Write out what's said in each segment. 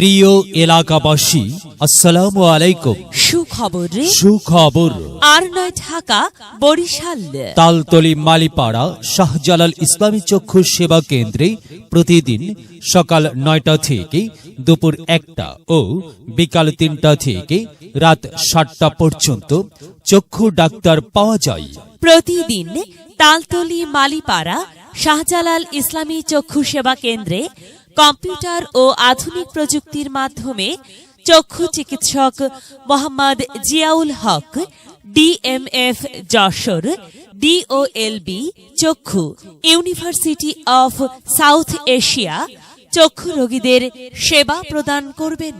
প্রিয় এলাকাবাসী আসসালামু আলাইকুম। সুখবর রে সুখবর। আর নয় ঢাকা বরিশাল। তালতলি মালিপাড়া শাহজালাল ইসলামী চক্ষু সেবা কেন্দ্রে প্রতিদিন সকাল নয়টা থেকে দুপুর একটা ও বিকাল তিনটা থেকে রাত সাতটা পর্যন্ত চক্ষু ডাক্তার পাওয়া যায়। প্রতিদিন তালতলি মালিপাড়া শাহজালাল ইসলামী চক্ষু সেবা কেন্দ্রে কম্পিউটার ও আধুনিক প্রযুক্তির মাধ্যমে চক্ষু চিকিৎসক মোহাম্মদ জিয়াউল হক, ডিএমএফ যশোর, ডিওএলবি চক্ষু, ইউনিভার্সিটি অফ সাউথ এশিয়া চক্ষু রোগীদের সেবা প্রদান করবেন।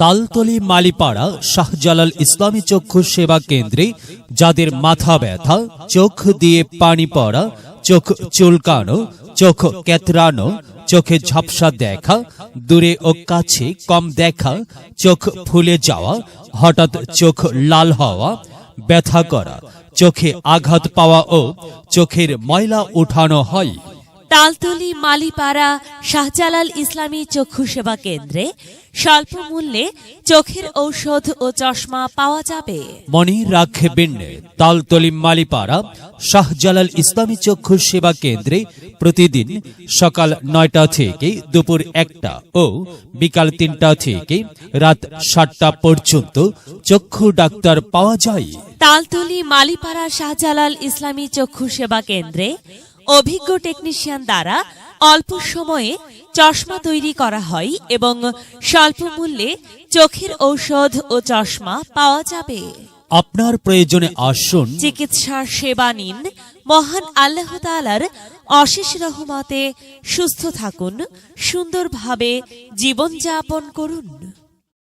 তালতলি, মালিপাড়া, শাহজালাল ইসলামী চক্ষু সেবা কেন্দ্রে যাদের মাথা ব্যথা, চোখ দিয়ে পানি পড়া, চোখ চুলকানো, চোখ কেতরানো চোখে ঝাপসা দেখা, দূরে ও কাছে কম দেখা, চোখ ফুলে যাওয়া, হঠাৎ চোখ লাল হওয়া, ব্যথা করা, চোখে আঘাত পাওয়া ও চোখের ময়লা উঠানো হয়। তালতলি মালিপাড়া শাহজালাল ইসলামী চক্ষু সেবা কেন্দ্রে স্বল্প মূল্যে চোখের ঔষধ ও চশমা পাওয়া যাবে। মনে রাখবেন তালতলি মালিপাড়া শাহজালাল ইসলামী চক্ষু সেবা কেন্দ্রে প্রতিদিন সকাল নয়টা থেকে দুপুর একটা ও বিকাল তিনটা থেকে রাত সাতটা পর্যন্ত চক্ষু ডাক্তার পাওয়া যায়। তালতলি মালিপাড়া শাহজালাল ইসলামী চক্ষু সেবা কেন্দ্রে অভিজ্ঞ টেকনিশিয়ান দ্বারা অল্প সময়ে চশমা তৈরি করা হয় এবং স্বল্প মূল্যে চোখের ঔষধ ও চশমা পাওয়া যাবে। আপনার প্রয়োজনে আসুন। চিকিৎসার সেবা নিন। মহান আল্লাহ তালার অশেষ রহমতে সুস্থ থাকুন সুন্দরভাবে জীবনযাপন করুন।